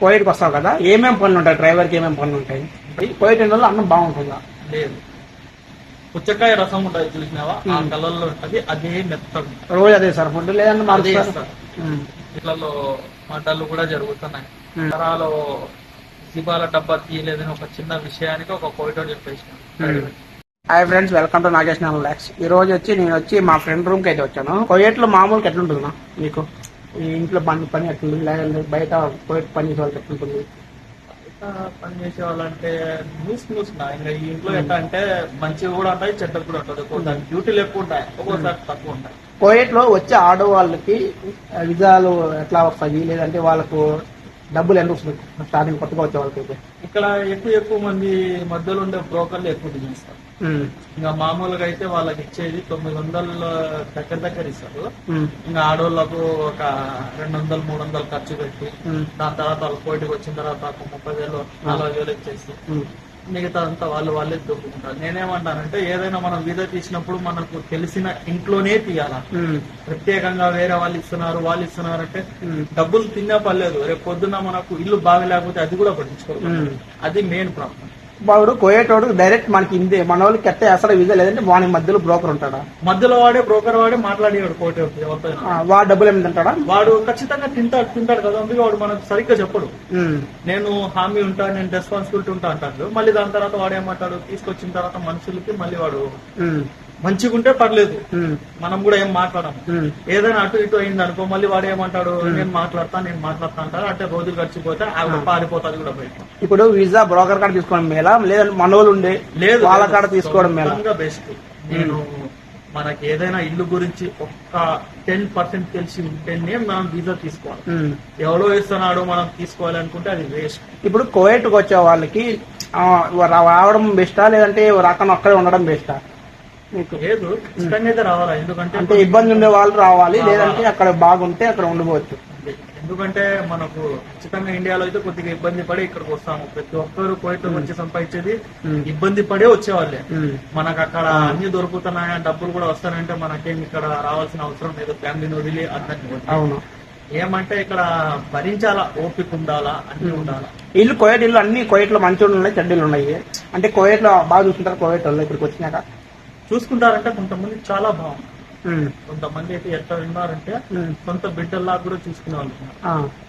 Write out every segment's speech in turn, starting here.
కోయిట్కి వస్తావు కదా ఏమేం పనులు ఉంటాయి? డ్రైవర్కి ఏమేం పనులు ఉంటాయి? కోయిట్ వల్ల అన్నం బాగుంటుందా? లేదు. పుచ్చకాయ రసం ఉంటుంది చూసినావా? ఆ కలర్లో ఉంటది అదే మెత్తగా రోజు అదే సార్ ఫుడ్ లేదంటే అదే ఇస్తారు. ఇళ్ళలో మంటలు కూడా జరుగుతున్నాయి. తరాలో జిబాల డబ్బా తీయలేదని ఒక చిన్న విషయానికి ఒక కోవిడ్ చెప్పేసిన. Hi friends welcome to Nagesh lakhs ఈ రోజు వచ్చి నేను వచ్చి మా ఫ్రెండ్ రూమ్కి అయితే వచ్చాను. కోయేట్లో మామూలుగా ఎట్లుంటుందా మీకు? ఈ ఇంట్లో పని పని ఎట్లుంది బయట కోయట్ పని చేసే వాళ్ళకి ఎట్లుంటుంది పని చేసే వాళ్ళంటే న్యూస్ న్యూస్ నా ఇంకా ఈ ఇంట్లో ఎట్లా అంటే మంచిగా కూడా ఉంటాయి చెడ్డలు కూడా ఉంటుంది ఒక్కోసారి డ్యూటీలు ఎక్కువ ఉంటాయి ఒక్కోసారి తక్కువ ఉంటాయి. కోయట్లో వచ్చే ఆడవాళ్ళకి విజాలు ఎట్లా వస్తాయి? లేదంటే వాళ్ళకు డబ్బులు ఎంత వస్తుంది? స్టార్టింగ్ కొత్తగా వచ్చే వాళ్ళకి ఇక్కడ ఎక్కువ ఎక్కువ మంది మధ్యలో ఉండే బ్రోకర్లు ఎక్కువ చేస్తారు. ఇంకా మామూలుగా అయితే వాళ్ళకి ఇచ్చేది తొమ్మిది వందలు దగ్గర దగ్గర ఇస్తారు. ఇంకా ఆడవాళ్ళకు ఒక రెండు వందలు మూడు వందలు ఖర్చు పెట్టి దాని తర్వాత వాళ్ళు కోటికి వచ్చిన తర్వాత ఒక ముప్పై వేలు నలభై వేలు ఇచ్చేసి మిగతా అంతా వాళ్ళు వాళ్ళే దొరుకుతుంటారు నేనేమంటానంటే ఏదైనా మనం వీడియో తీసినప్పుడు మనకు తెలిసిన ఇంట్లోనే తీయాల? ప్రత్యేకంగా వేరే వాళ్ళు ఇస్తున్నారు వాళ్ళు ఇస్తున్నారు అంటే డబ్బులు తిన్నా పర్లేదు. రేపు పొద్దున్న మనకు ఇల్లు బాగా లేకపోతే అది కూడా పట్టించుకోవాలి అది మెయిన్ ప్రాబ్లం. వాడు కోయేటోడు డైరెక్ట్ మనకి ఇందే మన వాళ్ళకి ఎట్ట వేస్తాడా విజా లేదంటే వాని మధ్యలో బ్రోకర్ ఉంటాడా? మధ్యలో వాడే బ్రోకర్ వాడే మాట్లాడేవాడు ఆ, వాడు డబ్బులు ఏమి తింటాడా? వాడు ఖచ్చితంగా తింటాడు తింటాడు కదా. అందుకే వాడు మనకు సరిగ్గా చెప్పడు. నేను హామీ ఉంటా నేను రెస్పాన్సిబిలిటీ ఉంటా అంటాడు. మళ్ళీ దాని తర్వాత వాడు ఏమంటాడు తీసుకొచ్చిన తర్వాత మనుషులకి మళ్ళీ వాడు మంచిగా ఉంటే పర్లేదు మనం కూడా ఏం మాట్లాడము. ఏదైనా అటు ఇటు అయింది అనుకో మళ్ళీ వాడు ఏమంటాడు నేను మాట్లాడతా నేను మాట్లాడతా అంటారు. అంటే రోజులు గడిచిపోతే ఆవిడ పారిపోతుంది కూడా బయట ఇప్పుడు వీసా బ్రోకర్ కాడ తీసుకోవడం మేలా లేదంటే మన వాళ్ళు ఉండే లేదు వాళ్ళ కాడ తీసుకోవడం మేలా. బెస్ట్ నేను మనకి ఏదైనా ఇల్లు గురించి ఒక్క టెన్ పర్సెంట్ తెలిసి ఉంటేనే మనం వీసా తీసుకోవాలి. ఎవడో ఇస్తున్నాడు మనం తీసుకోవాలి అనుకుంటే అది వేస్ట్. ఇప్పుడు కోయట్కి వచ్చే వాళ్ళకి రావడం బెస్టా లేదంటే రాకుండా అక్కడే ఉండడం బెస్టా లేదు అయితే రావాలా? ఎందుకంటే అంటే ఇబ్బంది ఉండే వాళ్ళు రావాలి లేదంటే అక్కడ బాగుంటే అక్కడ ఉండిపోవచ్చు ఎందుకంటే మనకు ఖచ్చితంగా ఇండియాలో అయితే కొద్దిగా ఇబ్బంది పడి ఇక్కడికి వస్తాము. ప్రతి ఒక్కరు కోయిట్ వచ్చి సంపాదించేది. ఇబ్బంది పడే వచ్చేవాళ్ళే. మనకు అక్కడ అన్ని దొరుకుతున్నాయా డబ్బులు కూడా వస్తానంటే మనకేం ఇక్కడ రావాల్సిన అవసరం లేదు. ఫ్యామిలీని వదిలి అందరిని వదిలి. అవును. ఏమంటే ఇక్కడ భరించాలా? ఓపిక ఉండాలా? అన్ని ఉండాలా? ఇల్లు కోయట్ ఇల్లు అన్ని కోయట్లో మంచి ఉన్నాయి చెడ్డీలు ఉన్నాయి. అంటే కోయట్లో బాగా చూసుకుంటారు కోయట్ వాళ్ళు ఇక్కడికి వచ్చినాక. చూసుకుంటారంటే కొంతమంది చాలా బాగుంది. కొంతమంది అయితే ఎట్లా ఉన్నారంటే. సొంత బిడ్డల్లా కూడా చూసుకునే వాళ్ళు.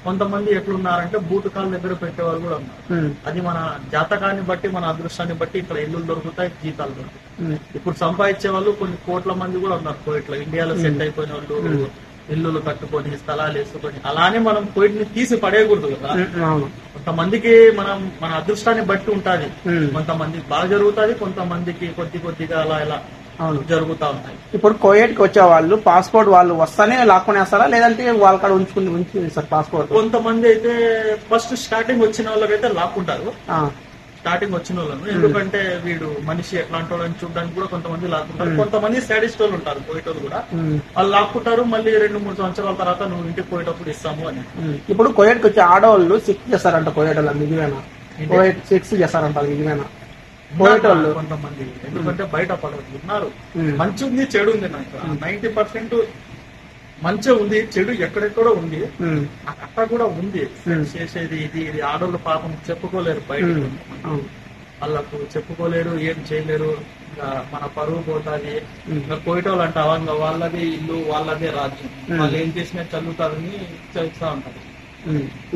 కొంతమంది ఎట్లున్నారంటే బూటు కాళ్ళ దగ్గర పెట్టేవాళ్ళు కూడా ఉన్నారు. అది మన జాతకాన్ని బట్టి మన అదృష్టాన్ని బట్టి ఇక్కడ ఇల్లు దొరుకుతాయి జీతాలు దొరుకుతాయి. ఇప్పుడు సంపాదించే వాళ్ళు కొన్ని కోట్ల మంది కూడా ఉన్నారు కోయిట్లో ఇండియాలో సెట్ అయిపోయిన వాళ్ళు ఇల్లులు కట్టుకొని స్థలాలు వేసుకొని అలానే మనం కోయిట్ని తీసి పడేయకూడదు కదా కొంతమందికి మనం మన అదృష్టాన్ని బట్టి ఉంటది. ఉమ్. కొంతమందికి బాగా జరుగుతుంది కొంతమందికి కొద్ది కొద్దిగా అలా ఇలా జరుగుతా ఉంటాయి. ఇప్పుడు కోయట్కి వచ్చే వాళ్ళు పాస్పోర్ట్ వాళ్ళు వస్తానే లాక్కునేస్తారా? లేదంటే వాళ్ళ కాడ ఉంచుకుని ఉంచి సార్ పాస్పోర్ట్. కొంతమంది అయితే ఫస్ట్ స్టార్టింగ్ వచ్చిన వాళ్ళకైతే లాక్కుంటారు. స్టార్టింగ్ వచ్చిన వాళ్ళను. ఎందుకంటే వీడు మనిషి ఎట్లాంటి వాళ్ళని చూడడానికి కూడా కొంతమంది లాక్కుంటారు. కొంతమంది సాడిస్ట్ వాళ్ళు ఉంటారు పోయేటోళ్ళు కూడా. వాళ్ళు లాక్కుంటారు మళ్ళీ రెండు మూడు సంవత్సరాల తర్వాత నువ్వు ఇంటికి పోయేటప్పుడు ఇస్తాము అని. ఇప్పుడు కోయట్కి వచ్చే ఆడవాళ్ళు సిక్స్ చేస్తారంట కోయట్ వాళ్ళు నిజమేనా కోయట్ సిక్స్ చేస్తారంట నిజమేనా ఉన్నారు కొంతమంది. ఎందుకంటే బయట పడవచ్చు ఉన్నారు. మంచి ఉంది చెడు ఉంది నాకు. నైన్టీ పర్సెంట్ మంచిగా ఉంది చెడు ఎక్కడెక్కడో ఉంది. కట్ట కూడా ఉంది. చేసేది ఇది ఇది ఆడోళ్ళు పాపం చెప్పుకోలేరు బయట. వాళ్ళకు చెప్పుకోలేరు ఏం చేయలేరు. మన పరువు పోతాది. ఇంకా కోయటోళ్ళు అంటావా ఇంకా వాళ్ళదే ఇల్లు వాళ్ళదే రాజ్యం. వాళ్ళు ఏం చేసినా చల్లుతారని చేస్తా ఉంటారు.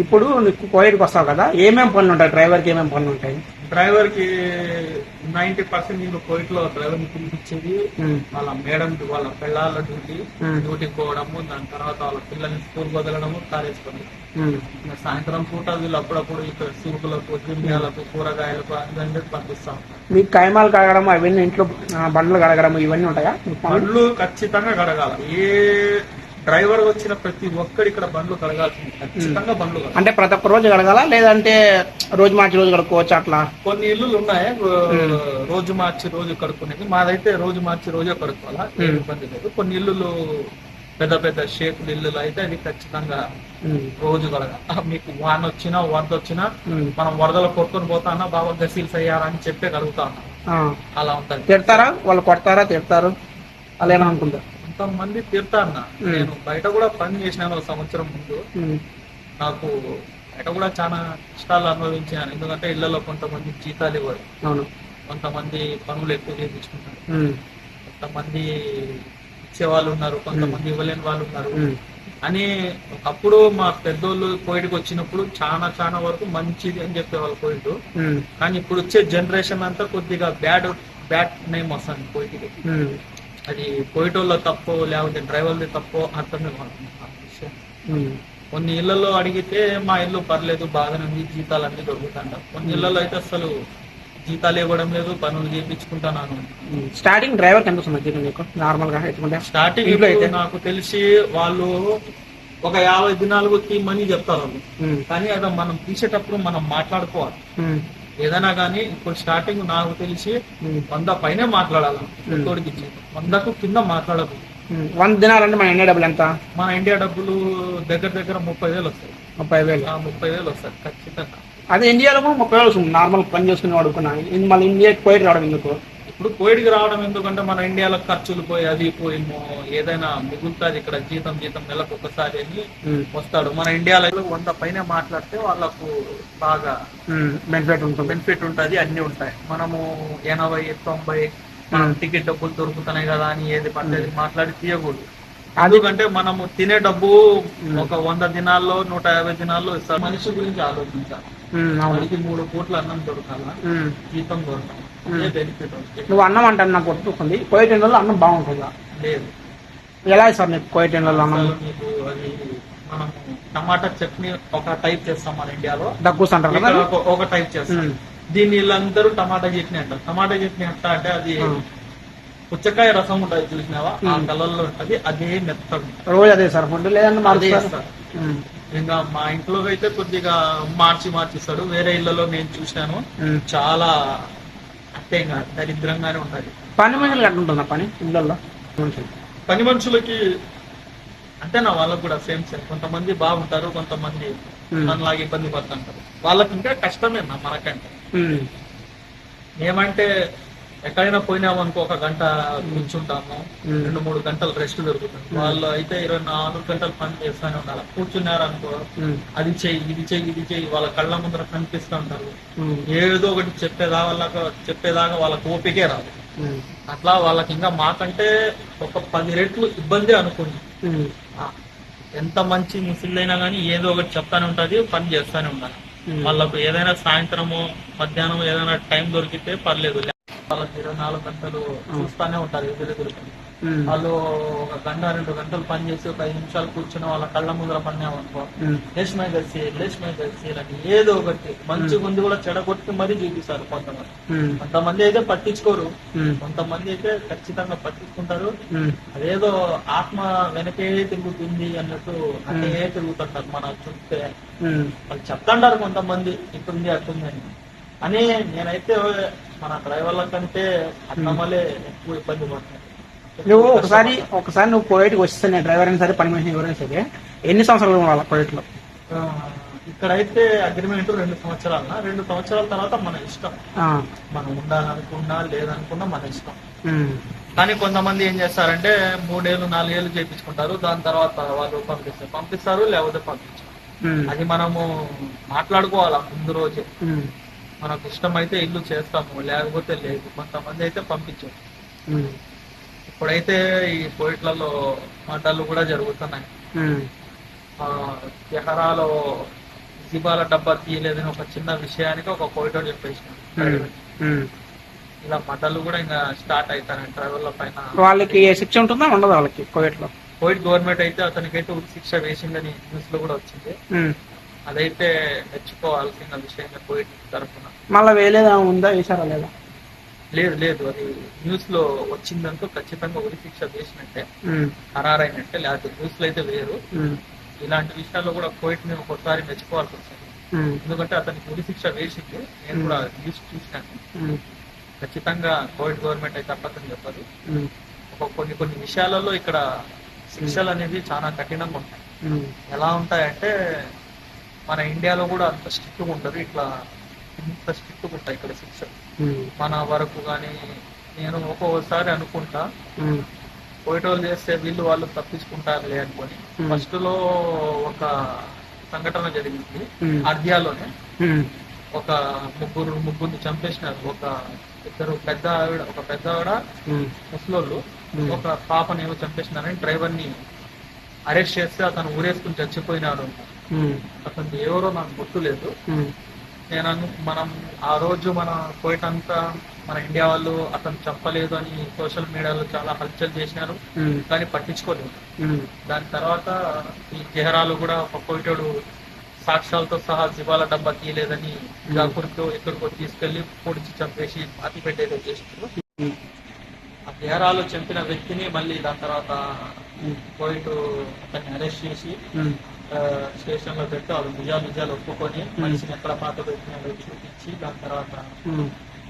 ఇప్పుడు నీకు కోయట్కి వస్తావు కదా ఏమేం పనులు ఉంటాయి? డ్రైవర్కి ఏమేం పనులు ఉంటాయి? డ్రైవర్కి నైన్టీ పర్సెంట్ నేను కోయిట్లో డ్రైవర్ని పిలిపించేది. వాళ్ళ మేడం వాళ్ళ పిల్లల డ్యూటీ ఉమ్. డ్యూటీకి పోవడము దాని తర్వాత వాళ్ళ పిల్లల్ని స్కూల్ వదలడము. ఇంకా సాయంత్రం పూట వీళ్ళు అప్పుడప్పుడు ఇక్కడ సూపులకు జిమ్యాలకు కూరగాయలకు అందరినీ పంపిస్తాం మీకు కైమాలు కడగడం అవన్నీ ఇంట్లో బండ్లు కడగడం ఇవన్నీ ఉంటాయా? బండ్లు ఖచ్చితంగా కడగాల ఏ డ్రైవర్ వచ్చిన ప్రతి ఒక్కడి ఇక్కడ బండ్లు కడగాల్సింది ఖచ్చితంగా బండ్లు కడగాలి. అంటే ప్రతి ఒక్క రోజు కడగాల? లేదంటే రోజు మార్చి రోజు కడుక్కోవచ్చు అట్లా? కొన్ని ఇల్లులు ఉన్నాయి రో- రోజు మార్చి రోజు కడుక్కునేది. మాదైతే రోజు మార్చి రోజే కడుక్కోవాలా ఏం ఇబ్బంది లేదు. కొన్ని ఇల్లులు పెద్ద పెద్ద షేకులు ఇల్లులు అయితే అది ఖచ్చితంగా ఉమ్. రోజు కడగాలి. మీకు వాన వచ్చినా వరద వచ్చినా ఉమ్. మనం వరదలు కొట్టుకొని పోతానా బాబా గసీల్స్ అయ్యారా అని చెప్పే ఉన్నాం ఆ. అలా ఉంటది. తిడతారా? వాళ్ళు కొడతారా? తిడతారు. అలా అనుకుంటారు? కొంతమంది తిడతా అన్న. నేను బయట కూడా పని చేసినాను సంవత్సరం ముందు. నాకు బయట కూడా చాలా కష్టాలు అనుభవించాను. ఎందుకంటే ఇళ్ళలో కొంతమంది జీతాలు ఇవ్వరు. కొంతమంది పనులు ఎక్కువ చేయించుకుంటారు కొంతమంది ఇచ్చే వాళ్ళు ఉన్నారు కొంతమంది ఇవ్వలేని వాళ్ళు ఉన్నారు. అని ఒకప్పుడు మా పెద్దోళ్ళు కోవిడ్కి వచ్చినప్పుడు చాలా చాలా వరకు మంచిది అని చెప్పేవాళ్ళు కోవిడ్. ఉమ్, కానీ ఇప్పుడు వచ్చే జనరేషన్ అంతా కొద్దిగా బ్యాడ్ బ్యాడ్ నేమ్ వస్తుంది కోవిడ్కి. అది కోవిటోళ్ళ తప్పో లేకపోతే డ్రైవర్ది తప్పో అర్థమే విషయం. కొన్ని ఇళ్ళలో అడిగితే మా ఇల్లు పర్లేదు బాగానే ఉంది జీతాలు అన్ని దొరుకుతాంట కొన్ని ఇళ్ళలో అయితే అసలు జీతాలు ఇవ్వడం లేదు పనులు చేయించుకుంటాను స్టార్టింగ్ డ్రైవర్ ఎంత వస్తుంది జీతం మీకు నార్మల్గా స్టార్టింగ్ అయితే? నాకు తెలిసి వాళ్ళు ఒక యాభై దినాలకు తీయమని చెప్తారు కానీ అది మనం తీసేటప్పుడు మనం మాట్లాడుకోవాలి. ఏదైనా కానీ ఇప్పుడు స్టార్టింగ్ నాకు తెలిసి వంద పైనే మాట్లాడాలి? తోడికి వందకు కింద మాట్లాడదు. వంద దినాలంటే మన ఇండియా డబ్బులు ఎంత? మన ఇండియా డబ్బులు దగ్గర దగ్గర ముప్పై వేలు వస్తాయి. ముప్పై వేలు. ముప్పై వేలు వస్తాయి ఖచ్చితంగా. అదే ఇండియాలో కూడా ముప్పై వేలు వస్తుంది. నార్మల్ పని చేసుకుని వాడుకున్నా మళ్ళీ ఇండియాకి పోయి రావడం ఎందుకు? ఇప్పుడు కోవిడ్కి రావడం ఎందుకంటే మన ఇండియాలో ఖర్చులు పోయి అది పోయి మో- ఏదైనా మిగులుతుంది ఇక్కడ జీతం జీతం నెలకు ఒకసారి అని వస్తాడు. మన ఇండియాలో వంద పైన మాట్లాడితే వాళ్ళకు బాగా బెనిఫిట్ ఉంటుంది. బెనిఫిట్ ఉంటది అన్ని ఉంటాయి. మనము ఎనభై తొంభై మనం టికెట్ డబ్బులు దొరుకుతున్నాయి కదా అని ఏది పట్టేది మాట్లాడి తీయకూడదు. ఎందుకంటే మనము తినే డబ్బు ఒక వంద దినాల్లో నూట యాభై దినాల్లో ఇస్తారు. మనిషి గురించి ఆలోచించాలి. మూడు పూట్ల అన్నం దొరకాలా. జీతం దొరకాలి? నువ్వు అన్నం అంటే నాకు గుర్తుకుంది కోయి టెండర్లో అన్నం బాగుంటుందా? ఎలా ఇస్తారు నీకు కోయి టెండర్లో అన్నం? టమాటా చట్నీ ఒక టైప్ చేస్తాం మన ఇండియాలో. దగ్గు అంటారు కదా ఒక- టైప్ చేస్తాం. దీన్ని వీళ్ళందరూ టమాటా చట్నీ అంటారు. టమాటా చట్నీ అంట అంటే అది. పుచ్చకాయ రసం ఉంటుంది చూసినావా? ఆ ఉమ్. కలర్లో ఉంటది అదే మెత్తగా రోజు అదే సార్ ఫుడ్ లేదంటే ఇంకా మా ఇంట్లో అయితే కొద్దిగా మార్చి మార్చిస్తాడు వేరే ఇళ్ళలో నేను చూశాను. ఉమ్. చాలా ఇంకా దరిద్రంగానే ఉంటది పని మనుషులు ఎట్లా ఉంటుందా పని? ఇళ్ళల్లో? మనుషులు పని మనుషులకి అంటే నా వాళ్ళకు కూడా సేమ్ సేమ్. కొంతమంది బాగుంటారు కొంతమంది. మనలాగా ఇబ్బంది పడుతుంటారు. వాళ్ళకి ఇంకా కష్టమే నా మనకంటే. ఏమంటే ఎక్కడైనా పోయినాము అనుకో ఒక గంట కూర్చుంటాము. రెండు మూడు గంటలు రెస్ట్ దొరుకుతుంది. వాళ్ళు అయితే ఇరవై నాలుగు గంటలు పని చేస్తూనే ఉండాలి కూర్చున్నారు అనుకో అది చెయ్యి ఇది చెయ్యి ఇది చెయ్యి. వాళ్ళ కళ్ళ ముందర కనిపిస్తూ ఉంటారు. ఏదో ఒకటి చెప్పేదాకా వాళ్ళకి చెప్పేదాకా వాళ్ళకి ఓపికే రాదు. అట్లా వాళ్ళకి ఇంకా మాకంటే ఒక పది రెట్లు ఇబ్బంది అనుకోండి ఎంత మంచి ముసిళ్ళైనా కానీ ఏదో ఒకటి చెప్తానే ఉంటది పని చేస్తానే ఉండాలి. వాళ్ళకు ఏదైనా సాయంత్రము మధ్యాహ్నం ఏదైనా టైం దొరికితే పర్లేదు. వాళ్ళకి ఇరవై నాలుగు గంటలు చూస్తానే ఉంటారు ఉమ్, వాళ్ళు ఒక గంట రెండు గంటలు పని చేసి ఒక ఐదు నిమిషాలు కూర్చొని వాళ్ళ కళ్ళ ముందర పడినామనుకో లేష్మే కలిసి లేష్మే కలిసి అని ఏదో ఒకటి మంచి ముందు కూడా చెడగొట్టి మరీ చూపిస్తారు కొంతమంది. కొంతమంది అయితే పట్టించుకోరు. కొంతమంది అయితే ఖచ్చితంగా పట్టించుకుంటారు. అదేదో ఆత్మ వెనకే తిరుగుతుంది అన్నట్టు అదే తిరుగుతుంటారు మన చూస్తే. వాళ్ళు చెప్తుంటారు కొంతమంది ఇట్టుంది అట్టుంది అని. అని నేనైతే మన డ్రైవర్ల కంటే అన్నమలే ఎక్కువ ఇబ్బంది పడుతుంది నువ్వు ఒకసారి ఒకసారి నువ్వు కోయట్కి వస్తే నేను డ్రైవర్ అయినా సరే పని మనిషి ఎవరైనా సరే ఎన్ని సంవత్సరాలు ఉండాలి ఆ, ఇక్కడైతే అగ్రిమెంట్ రెండు సంవత్సరాల రెండు సంవత్సరాల తర్వాత మన ఇష్టం. మనం ఉండాలనుకున్నా లేదనుకున్నా మన ఇష్టం. కానీ కొంతమంది ఏం చేస్తారంటే మూడేళ్ళు నాలుగేళ్ళు చేయించుకుంటారు దాని తర్వాత వాళ్ళు పంపిస్తారు. పంపిస్తారు లేకపోతే పంపించారు. అది మనము మాట్లాడుకోవాలి ముందు రోజే. మనకు ఇష్టమైతే ఇల్లు చేస్తాము లేకపోతే లేదు. కొంతమంది అయితే పంపించారు. ఉమ్, ఇప్పుడైతే ఈ కోయిట్లలో మడ్డలు కూడా జరుగుతున్నాయి. తెహరాలో జిబాల డబ్బా తీయలేదని ఒక చిన్న విషయానికి ఒక కోయిటో చెప్పేసిన. ఇలా మడ్డలు కూడా ఇంకా స్టార్ట్ అవుతాయి డ్రైవర్ల పైన వాళ్ళకి శిక్ష ఉంటుందా? ఉండదు వాళ్ళకి కోయట్లో? కోవిడ్ గవర్నమెంట్ అయితే అతనికైతే ఉరి శిక్ష వేసిందని న్యూస్లో కూడా వచ్చింది. అదైతే మెచ్చుకోవాల్సిన విషయంగా కోవిడ్ తరఫున మళ్ళా వేలేదా? ఉందా? వేసారా లేదా లేదు లేదు. అది న్యూస్లో వచ్చిందంటూ ఖచ్చితంగా ఉరి శిక్ష వేసినట్టే ఖరారైనట్టే. లేకపోతే న్యూస్లో అయితే వేరు. ఇలాంటి విషయాల్లో కూడా కోవిడ్ని ఒక్కోసారి మెచ్చుకోవాల్సి వస్తుంది ఉమ్, ఎందుకంటే అతనికి ఉరి శిక్ష వేసింది. నేను కూడా న్యూస్ చూసినాను ఉమ్, ఖచ్చితంగా కోవిడ్ గవర్నమెంట్ అయితే అప్పదని చెప్పదు. ఒక కొన్ని కొన్ని విషయాలలో ఇక్కడ శిక్షలు అనేది చాలా కఠినంగా ఉంటాయి. ఎలా ఉంటాయంటే మన ఇండియాలో కూడా అంత స్ట్రిక్ట్ ఉండదు. ఇట్లా ఇంత స్ట్రిక్ట్ ఉంటాయి ఇక్కడ శిక్షలు ఉమ్, మన వరకు కానీ నేను ఒక్కొక్కసారి అనుకుంటా వాళ్ళు చేస్తే వీళ్ళు వాళ్ళు తప్పించుకుంటారులే అనుకొని. ఫస్ట్లో ఒక సంఘటన జరిగింది అర్ధియాలోనే ఒక ముగ్గురు ముగ్గురిని చంపేసినారు. ఒక ఇద్దరు పెద్ద ఆవిడ ఒక పెద్ద ఆవిడ ముసలోళ్ళు. ఒక పాపని ఏమో చంపేసినారని డ్రైవర్ని అరెస్ట్ చేస్తే అతను ఊరేసుకుని చచ్చిపోయినాడు. అతను ఎవరో నాకు గుర్తులేదు నేను మనం ఆ రోజు మన కోయిటంతా మన ఇండియా వాళ్ళు అతను చెప్పలేదు అని సోషల్ మీడియాలో చాలా హల్చల్ చేసినారు. కానీ పట్టించుకోలేదు. దాని తర్వాత ఈ జహరాలు కూడా ఒక కోయిటోడు సాక్ష్యాలతో సహా జివాల డబ్బా తీయలేదని జాకూర్తో ఎక్కడికో తీసుకెళ్ళి పొడిచి చంపేసి పాతి పెట్టేదో చేసినారు జహరాలు చంపిన వ్యక్తిని మళ్ళీ దాని తర్వాత కోయిట్ అతన్ని అరెస్ట్ చేసి స్టేషన్లో పెట్టి వాళ్ళు నిజాలు నిజాలు ఒప్పుకొని మనిషిని ఎక్కడ పాత పెట్టినాడో చూపించి దాని తర్వాత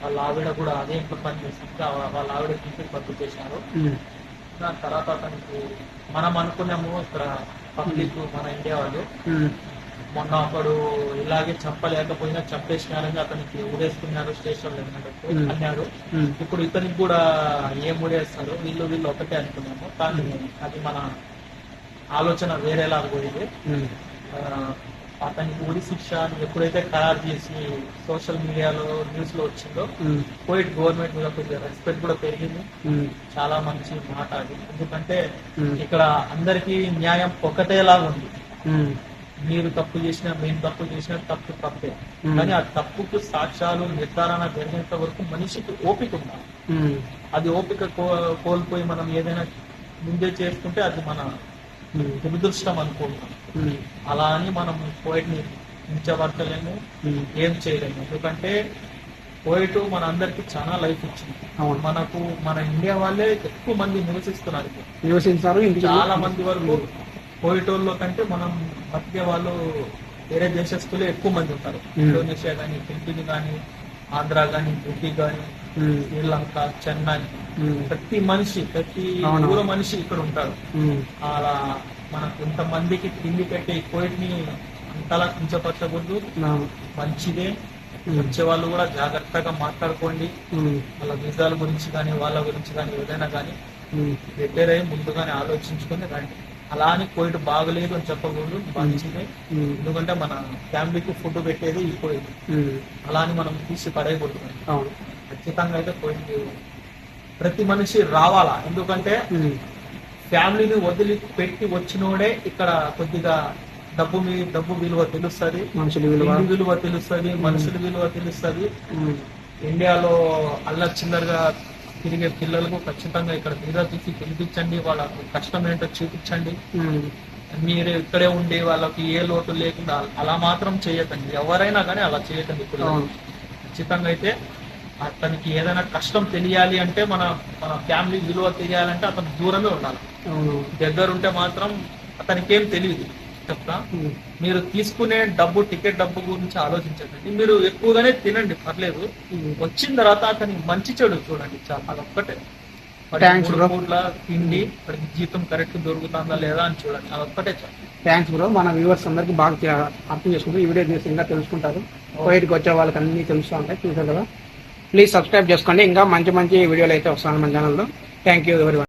వాళ్ళ ఆవిడ కూడా అదే ఇంట్లో పని చేసింది. వాళ్ళ ఆవిడ తీసుకుని పట్టు చేశారు. దాని తర్వాత అతనికి మనం అనుకున్నాము ఇక్కడ పబ్లిక్ మన ఇండియా వాళ్ళు. మొన్న ఒకడు ఇలాగే చంపలేకపోయినా చంపేసినారని అతనికి ఊరేసుకున్నారు స్టేషన్లో. అన్నాడు. ఇప్పుడు ఇతనికి కూడా ఏం ఊరేస్తారు? వీళ్ళు వీళ్ళు ఒకటే అనుకున్నాము. కానీ అది మన ఆలోచన వేరేలా పోయింది. అతనికి ఉరి శిక్ష అని ఎప్పుడైతే ఖరారు చేసి సోషల్ మీడియాలో న్యూస్లో వచ్చిందో కోవిడ్ గవర్నమెంట్ మీద కొద్దిగా రెస్పెక్ట్ కూడా పెరిగింది. చాలా మంచి మాట అది. ఎందుకంటే ఇక్కడ అందరికీ న్యాయం ఒకటేలాగా ఉంది. మీరు తప్పు చేసినా మేము తప్పు చేసినా తప్పు తప్పే. కానీ ఆ తప్పుకు సాక్ష్యాలు నిర్ధారణ జరిగేంత వరకు మనిషికి ఓపిక ఉండాలి. అది ఓపిక కోల్పోయి మనం ఏదైనా ముందే చేసుకుంటే అది మన దురదృష్టం అనుకుంటాం అలా అని మనం ఉంచబట్టలేము ఉమ్, ఏం చేయలేము. ఎందుకంటే కోవిడ్ మన అందరికి చాలా లైఫ్ ఇచ్చింది. మనకు మన ఇండియా వాళ్ళే ఎక్కువ మంది నివసిస్తున్నారు. నివసించారు ఇంటికి. చాలా మంది వరకు కోవిటోల్లో కంటే మనం బతికే వాళ్ళు వేరే దేశస్తులే ఎక్కువ మంది ఉంటారు. ఇండోనేషియా కానీ ఫిలిపిన్ కానీ ఆంధ్ర కానీ ఢిల్లీ కానీ శ్రీలంక చెన్నై. ప్రతి మనిషి ప్రతి. ఊర మనిషి ఇక్కడ ఉంటారు అలా మనకు ఇంతమందికి తిండి పెట్టే ఈ కోవిడ్ని అంతలా కించపరచకూడదు. మంచిదే. వచ్చే వాళ్ళు కూడా జాగ్రత్తగా మాట్లాడుకోండి. వాళ్ళ వీసాల గురించి కానీ వాళ్ళ గురించి కానీ ఏదైనా కానీ ప్రిపేర్ అయ్యి ముందుగానే ఆలోచించుకొని రండి. అలా అని కోవిడ్ బాగలేదు అని చెప్పకూడదు మంచిదే. ఎందుకంటే మన ఫ్యామిలీకి ఫుడ్ పెట్టేది ఈ ఉమ్, అలా అని మనం తీసి పడేయకూడదు. అవును. ఖచ్చితంగా అయితే కోవిడ్ ప్రతి మనిషి రావాలా? ఎందుకంటే ఫ్యామిలీని వదిలి పెట్టి వచ్చినోడే ఇక్కడ కొద్దిగా డబ్బు మీ డబ్బు విలువ తెలుస్తుంది. మనుషుల విలువ. విలువ తెలుస్తుంది మనుషుల విలువ తెలుస్తుంది. ఇండియాలో అల్ల చిల్లరగా తిరిగే పిల్లలకు ఖచ్చితంగా ఇక్కడ వీరా తీసి పిలిపించండి వాళ్ళ కష్టం ఏంటో చూపించండి. మీరు ఇక్కడే ఉండి వాళ్ళకి ఏ లోటు లేకుండా అలా మాత్రం చేయకండి. ఎవరైనా కానీ అలా చేయకండి పిల్లలు. ఖచ్చితంగా అయితే అతనికి ఏదైనా కష్టం తెలియాలి అంటే మన మన ఫ్యామిలీ విలువ తెలియాలంటే అతను దూరమే ఉండాలి. అవును. దగ్గర ఉంటే మాత్రం అతనికి ఏం తెలియదు. చెప్తా. మీరు తీసుకునే డబ్బు టికెట్ డబ్బు గురించి ఆలోచించకండి. మీరు ఎక్కువగానే తినండి పర్లేదు. వచ్చిన తర్వాత అతనికి మంచి చెడు చూడండి చాలా. పూట్ల తిండి వాడికి జీతం కరెక్ట్ దొరుకుతుందా లేదా అని చూడండి అదొక్కటే చాలు థ్యాంక్స్ బ్రో మన వ్యూవర్స్ అందరికి బాగా అర్థం చేసుకుంటారు ఈ వీడియో చేసి ఇంకా తెలుసుకుంటారు. బయటకు వచ్చే వాళ్ళకి అన్ని తెలుస్తూ ఉంటాయి చూసారు కదా? ప్లీజ్ సబ్స్క్రైబ్ చేసుకోండి. ఇంకా మంచి మంచి వీడియోలు అయితే వస్తున్నాయి మన ఛానల్లో థ్యాంక్ యూ ఎవరి